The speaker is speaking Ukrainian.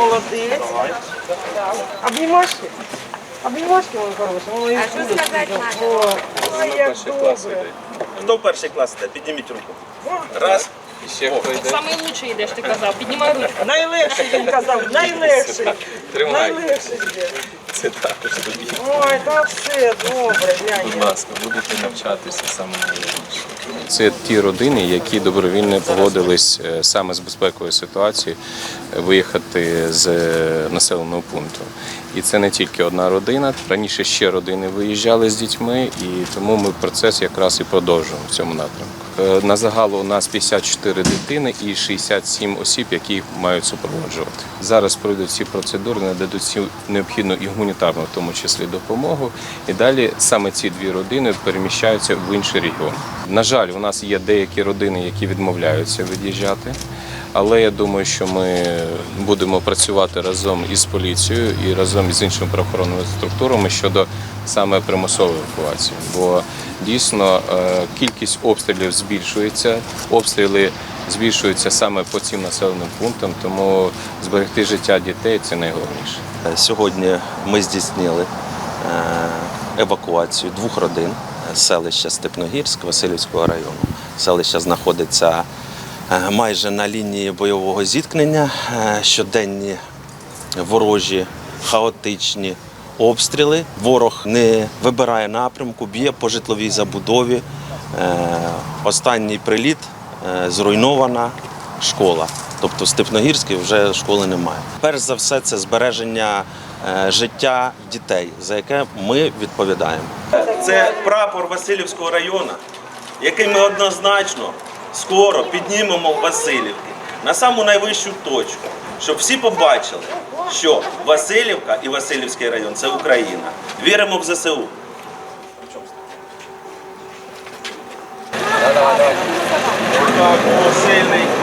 Молодець. Обнімашки? Обнімашки, мої хороші. Ой, А що сказати? О, ой, як добре. Хто в перший клас йде? Підніміть руку. Раз. І ще хто йде? Самий лучший йдеш, ти казав. Піднімай ручку. Найлегший, він казав, найлегший. Тримай. Найлегший йде. Це також тобі. Ой, так все добре, Будь глянь. ласка, будете навчатися найголовніше. Це ті родини, які добровільно погодились е, саме з безпекової ситуації е, виїхати з е, населеного пункту. І це не тільки одна родина. Раніше ще родини виїжджали з дітьми, і тому ми процес якраз і продовжуємо в цьому напрямку. На загалу у нас 54 дитини і 67 осіб, які мають супроводжувати. Зараз пройдуть ці процедури, нададуть всю необхідну і гуманітарну, в тому числі допомогу. І далі саме ці дві родини переміщаються в інший регіон. На жаль, у нас є деякі родини, які відмовляються від'їжджати. Але я думаю, що ми будемо працювати разом із поліцією і разом із іншими правоохоронними структурами щодо саме примусової евакуації. Бо дійсно е, кількість обстрілів збільшується, обстріли збільшуються саме по цим населеним пунктам, тому зберегти життя дітей це найголовніше. Сьогодні ми здійснили е, евакуацію двох родин селища Степногірськ Васильівського району. Селище знаходиться е, майже на лінії бойового зіткнення. Е, Щоденні ворожі хаотичні обстріли. Ворог не вибирає напрямку, б'є по житловій забудові. Е, Останній приліт зруйнована школа. Тобто Степногірській вже школи немає. Перш за все, це збереження життя дітей, за яке ми відповідаємо. Це прапор Васильівського району, який ми однозначно скоро піднімемо в Васильівки на саму найвищу точку, щоб всі побачили, що Васильівка і Васильівський район це Україна. Віримо в ЗСУ. Так, о, сильний.